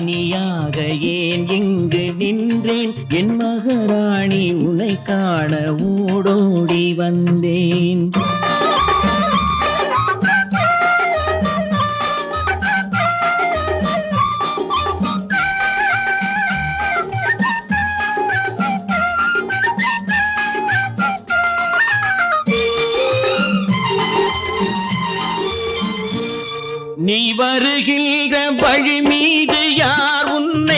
மலரோடு தனியாக ஏன் இங்கு நின்றேன்? என் மகராணி உனை காண ஓடோடி வந்தேன். நீ வருகின்ற வழி மீது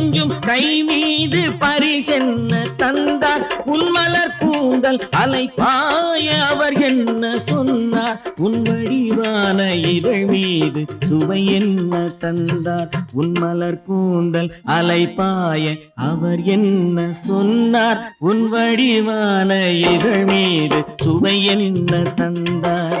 கொஞ்சும் கை மீது பரிசென்ன தந்தார் உன்மலர் கூந்தல் அலைப்பாய அவர் என்ன சொன்னார் உன் வடிவான இதழ் மீது சுவை என்ன தந்தார் உன்மலர் கூந்தல் அலைப்பாய அவர் என்ன சொன்னார் உன் வடிவான இதழ் மீது சுவை என்ன தந்தார்